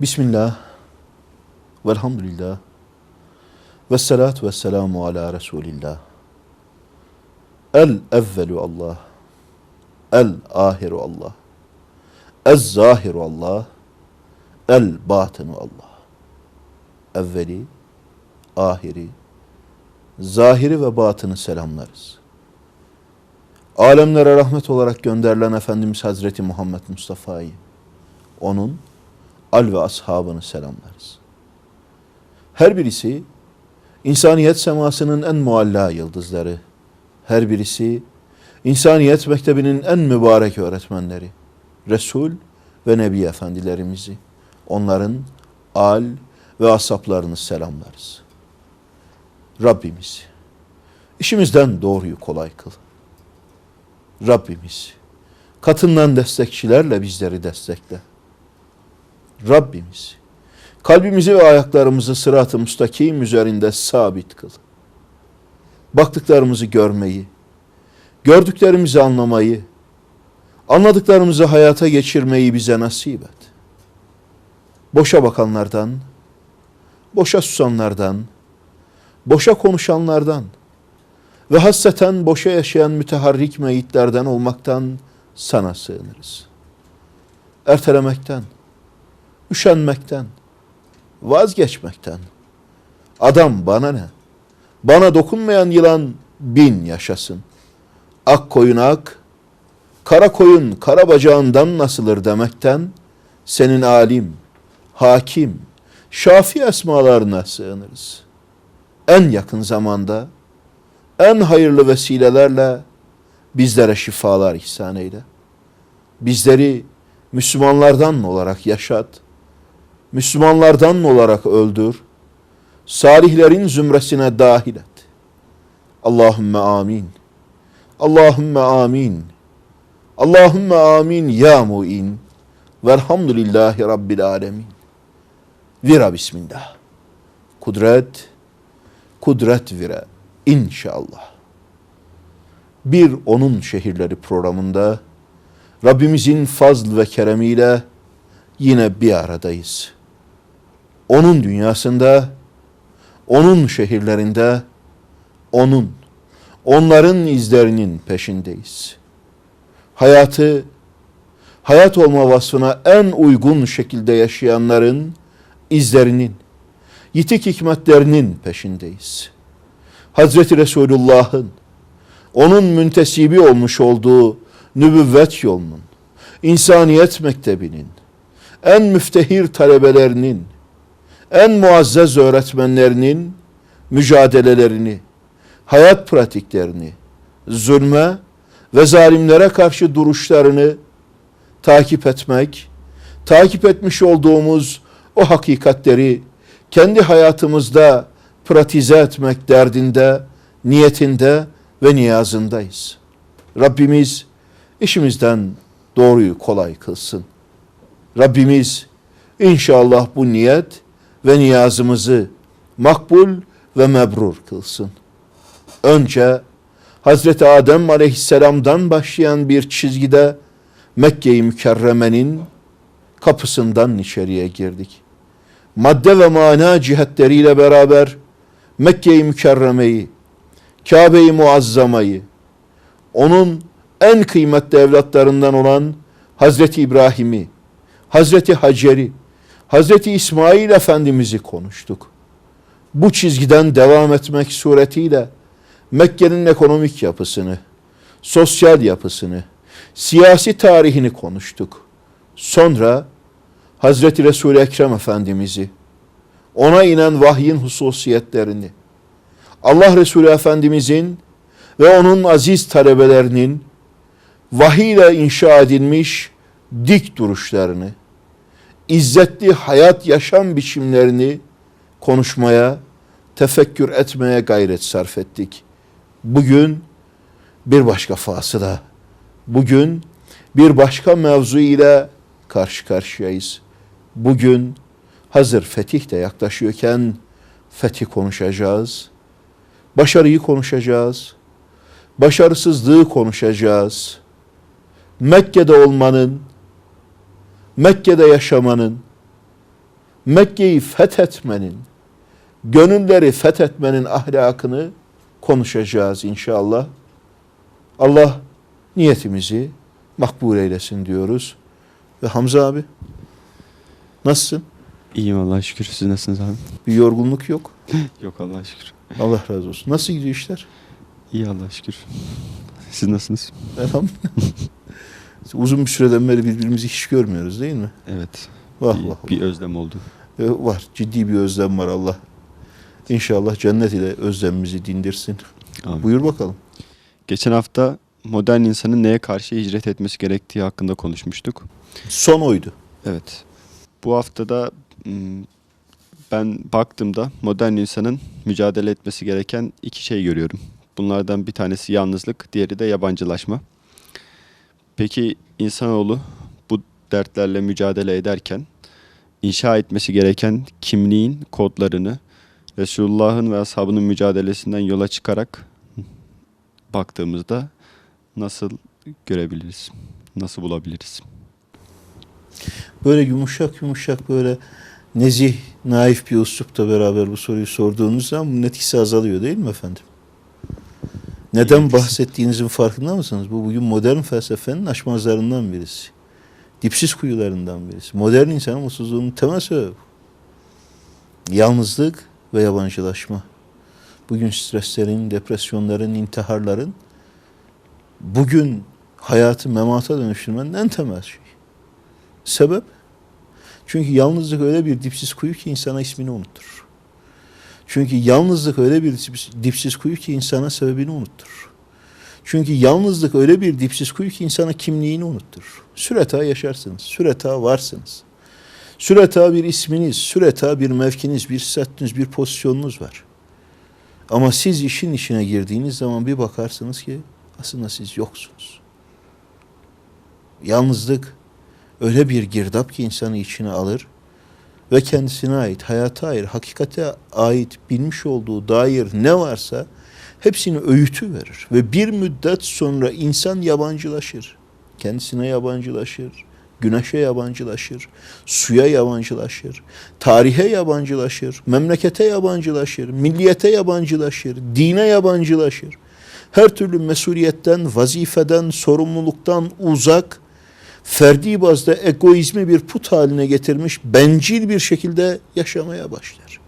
Bismillah, velhamdülillah, ve salatu ve selamu ala Resulillah. El evvelu Allah, el ahiru Allah, ez zahiru Allah, el batinu Allah. Evveli, ahiri, zahiri ve batını selamlarız. Alemlere rahmet olarak gönderilen Efendimiz Hazreti Muhammed Mustafa'yı, onun al ve ashabını selamlarız. Her birisi insaniyet semasının en mualla yıldızları, her birisi insaniyet mektebinin en mübarek öğretmenleri, Resul ve Nebi Efendilerimizi, onların al ve asaplarını selamlarız. Rabbimiz, işimizden doğruyu kolay kıl. Rabbimiz, katından destekçilerle bizleri destekle. Rabbimiz, kalbimizi ve ayaklarımızı sırat-ı müstakim üzerinde sabit kıl. Baktıklarımızı görmeyi, gördüklerimizi anlamayı, anladıklarımızı hayata geçirmeyi bize nasip et. Boşa bakanlardan, boşa susanlardan, boşa konuşanlardan ve hasreten boşa yaşayan müteharrik meyitlerden olmaktan sana sığınırız. Ertelemekten, üşenmekten, vazgeçmekten. Adam bana ne? Bana dokunmayan yılan bin yaşasın. Ak koyun ak, kara koyun kara bacağından nasılır demekten senin alim, hakim, şafi esmalarına sığınırız. En yakın zamanda, en hayırlı vesilelerle bizlere şifalar ihsan eyle. Bizleri Müslümanlardan olarak yaşat. Müslümanlardan olarak öldür. Salihlerin zümresine dahil et. Allahümme amin. Allahümme amin. Allahümme amin ya mu'in. Velhamdülillahi Rabbil alemin. Vira bismillah. Kudret, kudret vira inşallah. Bir onun şehirleri programında Rabbimizin fazl ve keremiyle yine bir aradayız. Onun dünyasında, onun şehirlerinde, onun, onların izlerinin peşindeyiz. Hayatı, hayat olma vasfına en uygun şekilde yaşayanların izlerinin, yitik hikmetlerinin peşindeyiz. Hazreti Resulullah'ın, onun müntesibi olmuş olduğu nübüvvet yolunun, insaniyet mektebinin, en müftehir talebelerinin, en muazzez öğretmenlerinin mücadelelerini, hayat pratiklerini, zulme ve zalimlere karşı duruşlarını takip etmek, takip etmiş olduğumuz o hakikatleri kendi hayatımızda pratize etmek derdinde, niyetinde ve niyazındayız. Rabbimiz işimizden doğruyu kolay kılsın. Rabbimiz inşallah bu niyet ve niyazımızı makbul ve mebrur kılsın. Önce Hazreti Adem aleyhisselamdan başlayan bir çizgide Mekke-i Mükerreme'nin kapısından içeriye girdik. Madde ve mana cihetleriyle beraber Mekke-i Mükerreme'yi, Kabe-i Muazzama'yı, onun en kıymetli evlatlarından olan Hazreti İbrahim'i, Hazreti Hacer'i, Hazreti İsmail Efendimiz'i konuştuk. Bu çizgiden devam etmek suretiyle Mekke'nin ekonomik yapısını, sosyal yapısını, siyasi tarihini konuştuk. Sonra Hazreti Resul-i Ekrem Efendimiz'i, ona inen vahyin hususiyetlerini, Allah Resulü Efendimizin ve onun aziz talebelerinin vahiy ile inşa edilmiş dik duruşlarını, izzetli hayat yaşam biçimlerini konuşmaya, tefekkür etmeye gayret sarf ettik. Bugün bir başka fasıla, bugün bir başka mevzu ile karşı karşıyayız. Bugün hazır fetih de yaklaşıyorken fetih konuşacağız. Başarıyı konuşacağız. Başarısızlığı konuşacağız. Mekke'de olmanın, Mekke'de yaşamanın, Mekke'yi fethetmenin, gönülleri fethetmenin ahlakını konuşacağız inşallah. Allah niyetimizi makbul eylesin diyoruz. Ve Hamza abi nasılsın? İyiyim Allah'a şükür. Siz nasılsınız abi? Bir yorgunluk yok. Yok Allah'a şükür. Allah razı olsun. Nasıl gidiyor işler? İyi Allah'a şükür. Siz nasılsınız? Elhamdülillah. Uzun bir süreden beri birbirimizi hiç görmüyoruz değil mi? Evet. Vah bir, vah. bir özlem oldu. E, Var. Ciddi bir özlem var Allah. İnşallah cennet ile özlemimizi dindirsin. Amin. Buyur bakalım. Geçen hafta modern insanın neye karşı hicret etmesi gerektiği hakkında konuşmuştuk. Son oydu. Evet. Bu haftada ben baktığımda modern insanın mücadele etmesi gereken iki şey görüyorum. Bunlardan bir tanesi yalnızlık, diğeri de yabancılaşma. Peki insanoğlu bu dertlerle mücadele ederken inşa etmesi gereken kimliğin kodlarını Resulullah'ın ve ashabının mücadelesinden yola çıkarak baktığımızda nasıl görebiliriz? Nasıl bulabiliriz? Böyle yumuşak yumuşak böyle nezih, naif bir üslupla beraber bu soruyu sorduğunuz zaman bunun etkisi azalıyor değil mi efendim? Neden bahsettiğinizin farkında mısınız? Bu bugün modern felsefenin aşmazlarından birisi. Dipsiz kuyularından birisi. Modern insanın mutsuzluğunun temel sebebi. Yalnızlık ve yabancılaşma. Bugün streslerin, depresyonların, intiharların bugün hayatı memata dönüştürmenin en temel şeyi. Sebep? Çünkü yalnızlık öyle bir dipsiz kuyu ki insana ismini unutturur. Çünkü yalnızlık öyle bir dipsiz- kuyu ki insana sebebini unutturur. Çünkü yalnızlık öyle bir dipsiz kuyu ki insana kimliğini unutturur. Süreta yaşarsınız, süreta varsınız. Süreta bir isminiz, süreta bir mevkiniz, bir statünüz, bir pozisyonunuz var. Ama siz işin içine girdiğiniz zaman bir bakarsınız ki aslında siz yoksunuz. Yalnızlık öyle bir girdap ki insanı içine alır ve kendisine ait, hayata ait, hakikate ait bilmiş olduğu dair ne varsa hepsini öğütü verir. Ve bir müddet sonra insan yabancılaşır. Kendisine yabancılaşır, güneşe yabancılaşır, suya yabancılaşır, tarihe yabancılaşır, memlekete yabancılaşır, milliyete yabancılaşır, dine yabancılaşır. Her türlü mesuliyetten, vazifeden, sorumluluktan uzak, ferdi bazda egoizmi bir put haline getirmiş, bencil bir şekilde yaşamaya başlar.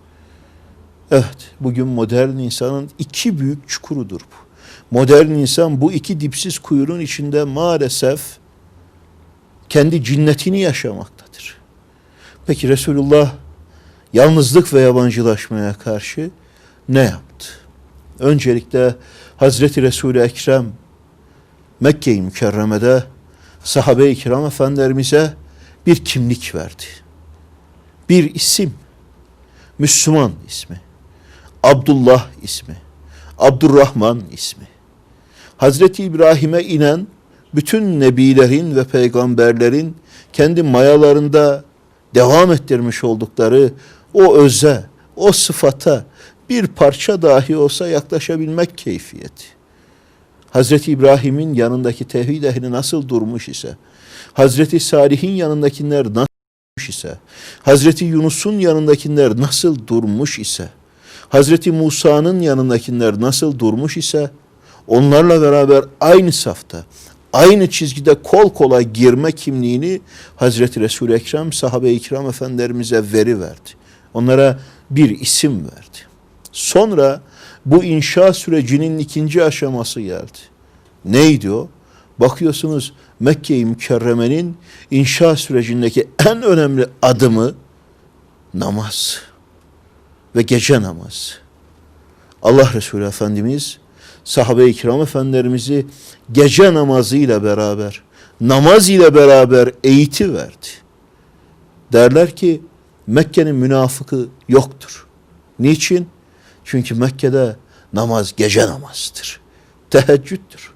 Evet, bugün modern insanın iki büyük çukurudur bu. Modern insan bu iki dipsiz kuyunun içinde maalesef kendi cinnetini yaşamaktadır. Peki Resulullah yalnızlık ve yabancılaşmaya karşı ne yaptı? Öncelikle Hazreti Resul-i Ekrem Mekke-i Mükerreme'de sahabe-i kiram efendilerimize bir kimlik verdi. Bir isim. Müslüman ismi. Abdullah ismi. Abdurrahman ismi. Hazreti İbrahim'e inen bütün nebilerin ve peygamberlerin kendi mayalarında devam ettirmiş oldukları o öze, o sıfata bir parça dahi olsa yaklaşabilmek keyfiyeti. Hazreti İbrahim'in yanındaki tevhid ehli nasıl durmuş ise, Hazreti Salih'in yanındakiler nasıl durmuş ise, Hazreti Yunus'un yanındakiler nasıl durmuş ise, Hazreti Musa'nın yanındakiler nasıl durmuş ise, onlarla beraber aynı safta, aynı çizgide kol kola girme kimliğini Hazreti Resul-i Ekrem sahabe-i kiram efendilerimize veri verdi. Onlara bir isim verdi. Sonra bu inşa sürecinin ikinci aşaması geldi. Neydi o? Bakıyorsunuz Mekke-i Mükerreme'nin inşa sürecindeki en önemli adımı namaz ve gece namazı. Allah Resulü Efendimiz sahabe-i kiram efendilerimizi gece namazıyla beraber, namaz ile beraber eğiti verdi. Derler ki Mekke'nin münafıkı yoktur. Niçin? Çünkü Mekke'de namaz gece namazıdır. Teheccüddür.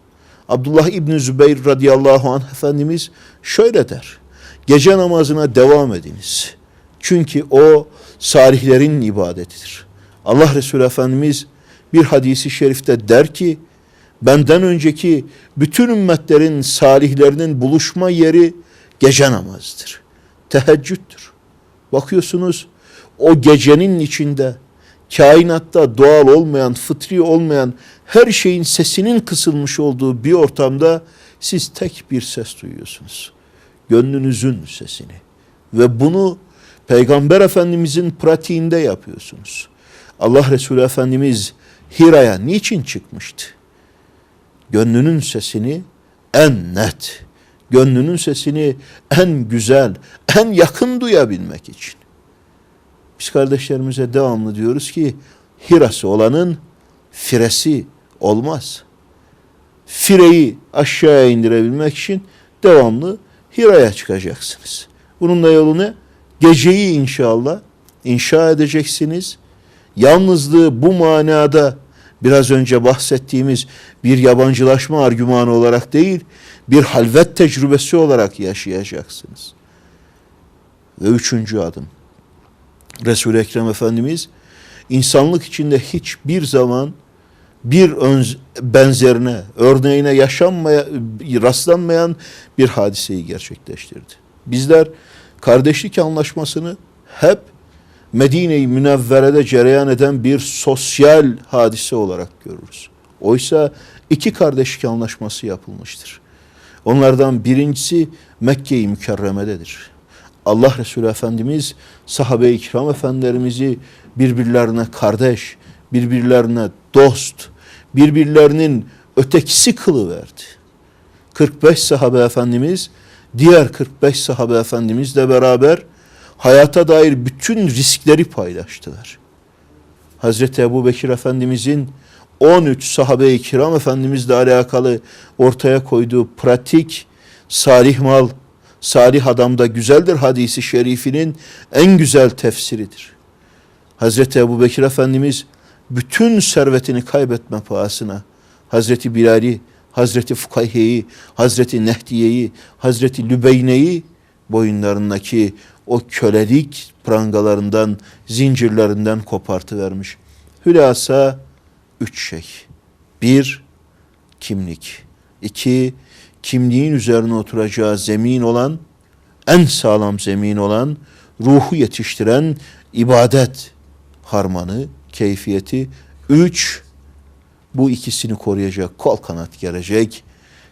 Abdullah İbni Zübeyir radıyallahu anh Efendimiz şöyle der. Gece namazına devam ediniz. Çünkü o salihlerin ibadetidir. Allah Resulü Efendimiz bir hadisi şerifte der ki benden önceki bütün ümmetlerin salihlerinin buluşma yeri gece namazıdır. Teheccüddür. Bakıyorsunuz o gecenin içinde kainatta doğal olmayan, fıtri olmayan her şeyin sesinin kısılmış olduğu bir ortamda siz tek bir ses duyuyorsunuz. Gönlünüzün sesini. Ve bunu Peygamber Efendimizin pratiğinde yapıyorsunuz. Allah Resulü Efendimiz Hira'ya niçin çıkmıştı? Gönlünün sesini en net, gönlünün sesini en güzel, en yakın duyabilmek için. Biz kardeşlerimize devamlı diyoruz ki Hirası olanın firesi olmaz. Fireyi aşağıya indirebilmek için devamlı Hira'ya çıkacaksınız. Bunun da yolu ne? Geceyi inşallah inşa edeceksiniz. Yalnızlığı bu manada biraz önce bahsettiğimiz bir yabancılaşma argümanı olarak değil, bir halvet tecrübesi olarak yaşayacaksınız. Ve üçüncü adım. Resul-i Ekrem Efendimiz insanlık içinde hiçbir zaman bir ön, benzerine, örneğine yaşanmaya, rastlanmayan bir hadiseyi gerçekleştirdi. Bizler kardeşlik anlaşmasını hep Medine-i Münevvere'de cereyan eden bir sosyal hadise olarak görürüz. Oysa iki kardeşlik anlaşması yapılmıştır. Onlardan birincisi Mekke-i Mükerreme'dedir. Allah Resulü Efendimiz sahabe-i kiram efendilerimizi birbirlerine kardeş, birbirlerine dost, birbirlerinin ötekisi kılıverdi. 45 sahabe efendimiz diğer 45 sahabe efendimizle beraber hayata dair bütün riskleri paylaştılar. Hazreti Ebu Bekir Efendimizin 13 sahabe-i kiram efendimizle alakalı ortaya koyduğu pratik salih mal, salih adamda güzeldir hadisi şerifinin en güzel tefsiridir. Hazreti Ebu Bekir Efendimiz bütün servetini kaybetme pahasına Hazreti Bilal'i, Hazreti Fukayhe'yi, Hazreti Nehdiye'yi, Hazreti Lübeyne'yi boyunlarındaki o kölelik prangalarından, zincirlerinden kopartıvermiş. Hülasa üç şey. Bir, kimlik. İki, kimliğin üzerine oturacağı zemin olan, en sağlam zemin olan, ruhu yetiştiren ibadet harmanı, keyfiyeti. Üç, bu ikisini koruyacak kol kanat gelecek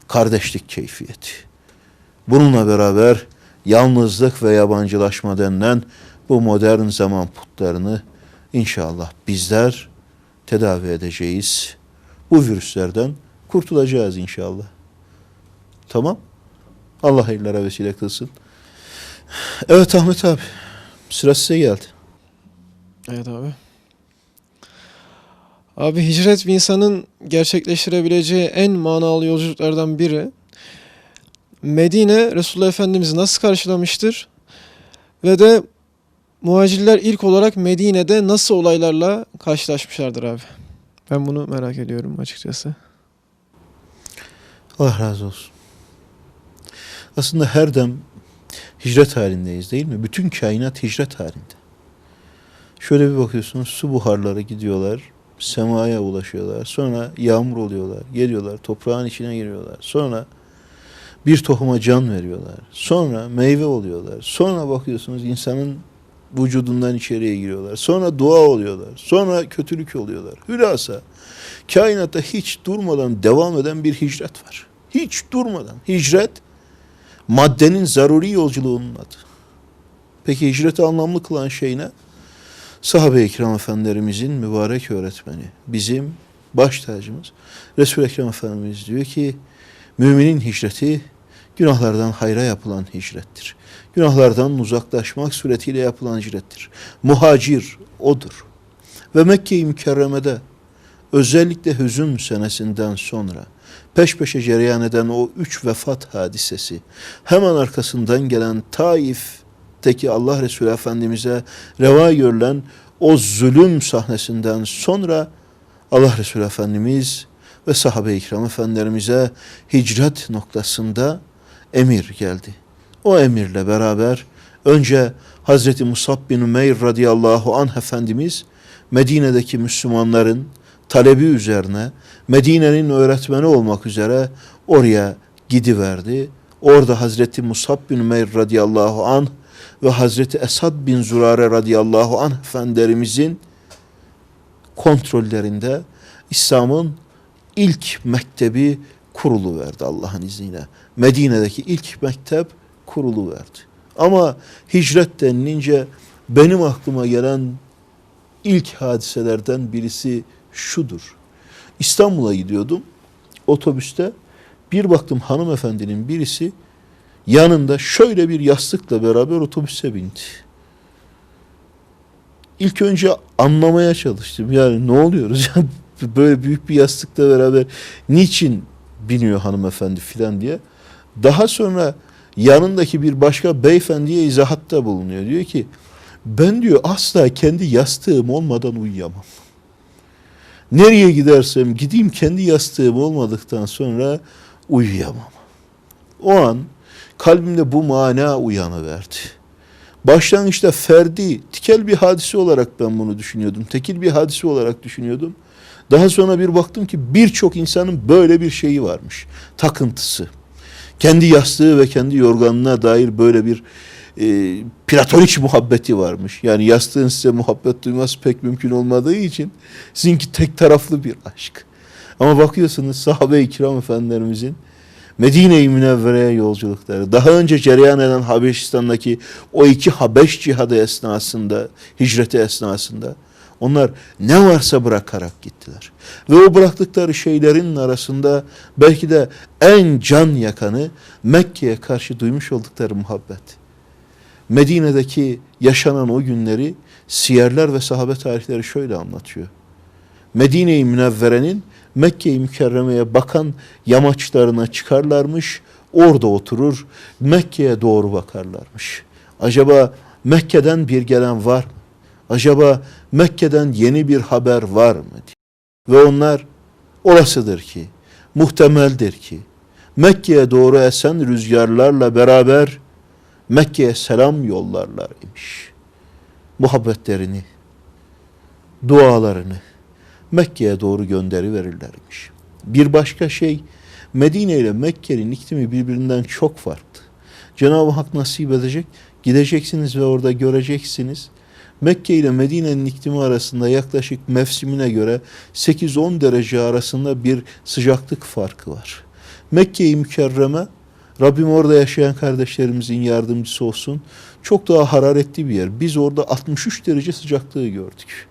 kardeşlik keyfiyeti. Bununla beraber yalnızlık ve yabancılaşma denilen bu modern zaman putlarını inşallah bizler tedavi edeceğiz. Bu virüslerden kurtulacağız inşallah. Tamam. Allah hayırlara vesile kılsın. Evet Ahmet abi. Sıra size geldi. Evet abi. Abi hicret bir insanın gerçekleştirebileceği en manalı yolculuklardan biri. Medine Resulullah Efendimiz'i nasıl karşılamıştır? Ve de muhacirler ilk olarak Medine'de nasıl olaylarla karşılaşmışlardır abi? Ben bunu merak ediyorum açıkçası. Allah razı olsun. Aslında her dem hicret halindeyiz değil mi? Bütün kainat hicret halinde. Şöyle bir bakıyorsunuz su buharları gidiyorlar, semaya ulaşıyorlar. Sonra yağmur oluyorlar, geliyorlar, toprağın içine giriyorlar. Sonra bir tohuma can veriyorlar. Sonra meyve oluyorlar. Sonra bakıyorsunuz insanın vücudundan içeriye giriyorlar. Sonra dua oluyorlar. Sonra kötülük oluyorlar. Hülasa kainatta hiç durmadan devam eden bir hicret var. Hiç durmadan. Hicret maddenin zaruri yolculuğunun adı. Peki hicreti anlamlı kılan şey ne? Sahabe-i kiram efendilerimizin mübarek öğretmeni, bizim baş tacımız Resul-i Ekrem Efendimiz diyor ki müminin hicreti günahlardan hayra yapılan hicrettir. Günahlardan uzaklaşmak suretiyle yapılan hicrettir. Muhacir odur. Ve Mekke-i Mükerreme'de özellikle hüzün senesinden sonra peş peşe cereyan eden o üç vefat hadisesi, hemen arkasından gelen Taif'teki Allah Resulü Efendimiz'e reva görülen o zulüm sahnesinden sonra Allah Resulü Efendimiz ve sahabe-i kiram efendilerimize hicret noktasında emir geldi. O emirle beraber önce Hazreti Musab bin Ümeyr radıyallahu anh Efendimiz Medine'deki Müslümanların talebi üzerine Medine'nin öğretmeni olmak üzere oraya gidiverdi. Orada Hazreti Musab bin Ümeyr radıyallahu anh ve Hazreti Esad bin Zurare radıyallahu anh efendilerimizin kontrollerinde İslam'ın ilk mektebi kurulu verdi Allah'ın izniyle. Medine'deki ilk mektep kurulu verdi. Ama hicret denilince benim aklıma gelen ilk hadiselerden birisi şudur. İstanbul'a gidiyordum. Otobüste bir baktım hanımefendinin birisi yanında şöyle bir yastıkla beraber otobüse bindi. İlk önce anlamaya çalıştım. Yani ne oluyoruz? Böyle büyük bir yastıkla beraber niçin biniyor hanımefendi filan diye. Daha sonra yanındaki bir başka beyefendiye izahatta bulunuyor. Diyor ki ben diyor asla kendi yastığım olmadan uyuyamam. Nereye gidersem gideyim kendi yastığım olmadıktan sonra uyuyamam. O an kalbimde bu mana uyanıverdi. Başlangıçta ferdi, tikel bir hadise olarak ben bunu düşünüyordum. Tekil bir hadise olarak düşünüyordum. Daha sonra bir baktım ki birçok insanın böyle bir şeyi varmış. Takıntısı. Kendi yastığı ve kendi yorganına dair böyle bir e, platonik muhabbeti varmış. Yani yastığın size muhabbet duyması pek mümkün olmadığı için sizinki tek taraflı bir aşk. Ama bakıyorsunuz sahabe-i kiram efendilerimizin Medine-i Münevvere'ye yolculukları, daha önce cereyan eden Habeşistan'daki o iki Habeş cihadı esnasında, hicreti esnasında onlar ne varsa bırakarak gittiler. Ve o bıraktıkları şeylerin arasında belki de en can yakanı Mekke'ye karşı duymuş oldukları muhabbet. Medine'deki yaşanan o günleri siyerler ve sahabe tarihleri şöyle anlatıyor. Medine-i Münevvere'nin Mekke-i Mükerreme'ye bakan yamaçlarına çıkarlarmış, orada oturur, Mekke'ye doğru bakarlarmış. Acaba Mekke'den bir gelen var mı? Acaba Mekke'den yeni bir haber var mı? Ve onlar olasıdır ki, muhtemeldir ki, Mekke'ye doğru esen rüzgarlarla beraber Mekke'ye selam yollarlar imiş. Muhabbetlerini, dualarını Mekke'ye doğru gönderi verirlermiş. Bir başka şey Medine ile Mekke'nin iklimi birbirinden çok farklı. Cenab-ı Hak nasip edecek, gideceksiniz ve orada göreceksiniz. Mekke ile Medine'nin iklimi arasında yaklaşık mevsimine göre 8-10 derece arasında bir sıcaklık farkı var. Mekke-i Mükerreme Rabbim orada yaşayan kardeşlerimizin yardımcısı olsun. Çok daha hararetli bir yer. Biz orada 63 derece sıcaklığı gördük.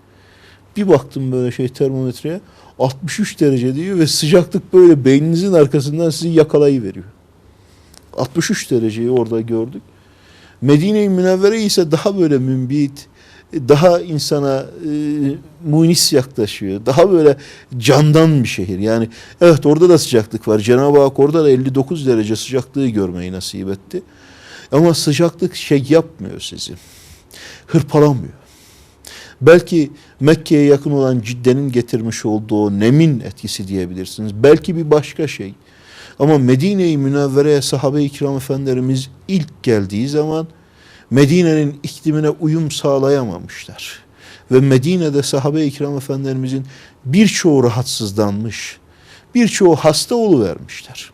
Bir baktım böyle şey termometreye 63 derece diyor ve sıcaklık böyle beyninizin arkasından sizi yakalayıveriyor. 63 dereceyi orada gördük. Medine-i Münevvere ise daha böyle mümbit, daha insana e, munis yaklaşıyor. Daha böyle candan bir şehir. Yani evet orada da sıcaklık var. Cenab-ı Hak orada da 59 derece sıcaklığı görmeyi nasip etti. Ama sıcaklık şey yapmıyor sizi. Hırpalamıyor. Belki Mekke'ye yakın olan Cidde'nin getirmiş olduğu nemin etkisi diyebilirsiniz. Belki bir başka şey. Ama Medine-i Münevvere'ye sahabe-i kiram efendilerimiz ilk geldiği zaman Medine'nin iklimine uyum sağlayamamışlar. Ve Medine'de sahabe-i kiram efendilerimizin birçoğu rahatsızlanmış, birçoğu hasta oluvermişler.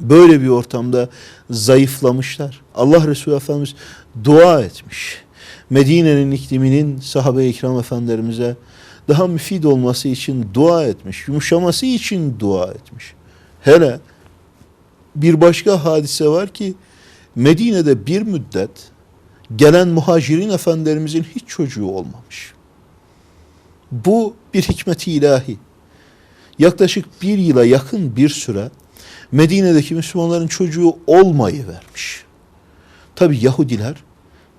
Böyle bir ortamda zayıflamışlar. Allah Resulü Efendimiz dua etmiş. Medine'nin ikliminin sahabe-i kiram efendilerimize daha müfid olması için dua etmiş. Yumuşaması için dua etmiş. Hele bir başka hadise var ki Medine'de bir müddet gelen muhacirin efendilerimizin hiç çocuğu olmamış. Bu bir hikmeti ilahi. Yaklaşık bir yıla yakın bir süre Medine'deki Müslümanların çocuğu olmayı vermiş. Tabi Yahudiler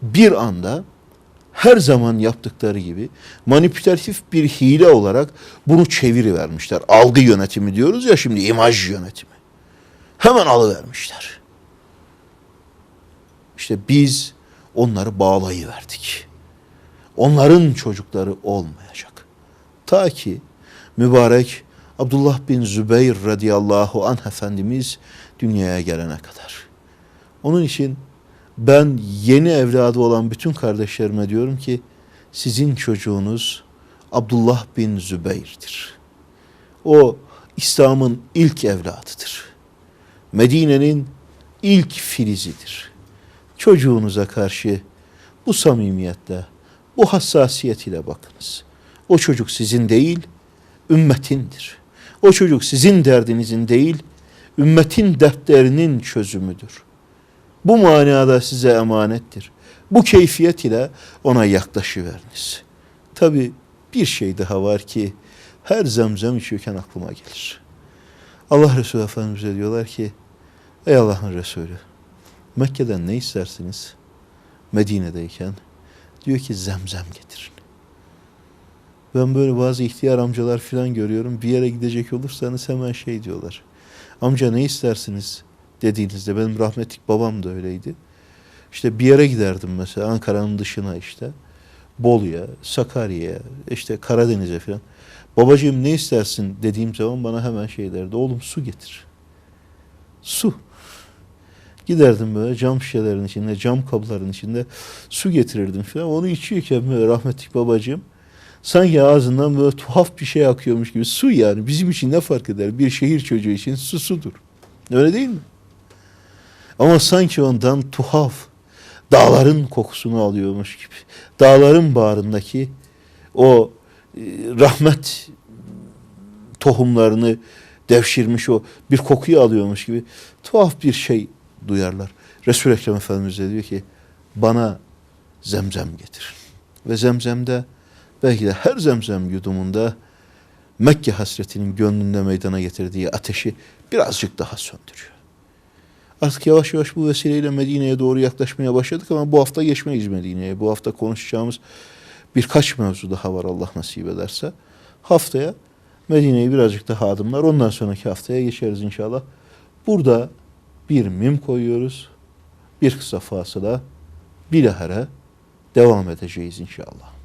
bir anda her zaman yaptıkları gibi manipülatif bir hile olarak bunu çevirivermişler. Algı yönetimi diyoruz ya şimdi imaj yönetimi. Hemen alıvermişler. İşte biz onları bağlayıverdik. Onların çocukları olmayacak. Ta ki mübarek Abdullah bin Zübeyir radıyallahu anh Efendimiz dünyaya gelene kadar. Onun için ben yeni evladı olan bütün kardeşlerime diyorum ki sizin çocuğunuz Abdullah bin Zübeyir'dir. O İslam'ın ilk evladıdır. Medine'nin ilk filizidir. Çocuğunuza karşı bu samimiyetle, bu hassasiyet ile bakınız. O çocuk sizin değil, ümmetindir. O çocuk sizin derdinizin değil, ümmetin dertlerinin çözümüdür. Bu manada size emanettir. Bu keyfiyet ile ona yaklaşıveriniz. Tabi bir şey daha var ki her zemzem içiyorken aklıma gelir. Allah Resulü Efendimiz'e diyorlar ki ey Allah'ın Resulü Mekke'den ne istersiniz? Medine'deyken diyor ki zemzem getirin. Ben böyle bazı ihtiyar amcalar falan görüyorum. Bir yere gidecek olursanız hemen şey diyorlar. Amca ne istersiniz dediğinizde benim rahmetlik babam da öyleydi. İşte bir yere giderdim mesela Ankara'nın dışına işte. Bolu'ya, Sakarya'ya, işte Karadeniz'e falan. Babacığım ne istersin dediğim zaman bana hemen şey derdi. Oğlum su getir. Su. Giderdim böyle cam şişelerin içinde, cam kabların içinde su getirirdim falan. Onu içiyorken böyle rahmetlik babacığım sanki ağzından böyle tuhaf bir şey akıyormuş gibi. Su yani bizim için ne fark eder? Bir şehir çocuğu için su sudur. Öyle değil mi? Ama sanki ondan tuhaf, dağların kokusunu alıyormuş gibi. Dağların bağrındaki o e, rahmet tohumlarını devşirmiş o bir kokuyu alıyormuş gibi tuhaf bir şey duyarlar. Resul-i Ekrem Efendimiz de diyor ki bana zemzem getir. Ve zemzemde belki de her zemzem yudumunda Mekke hasretinin gönlünde meydana getirdiği ateşi birazcık daha söndürüyor. Artık yavaş yavaş bu vesileyle Medine'ye doğru yaklaşmaya başladık ama bu hafta geçmeyiz Medine'ye. Bu hafta konuşacağımız birkaç mevzu daha var Allah nasip ederse. Haftaya Medine'yi birazcık daha adımlar. Ondan sonraki haftaya geçeriz inşallah. Burada bir mim koyuyoruz. Bir kısa fasıla bilahare devam edeceğiz inşallah.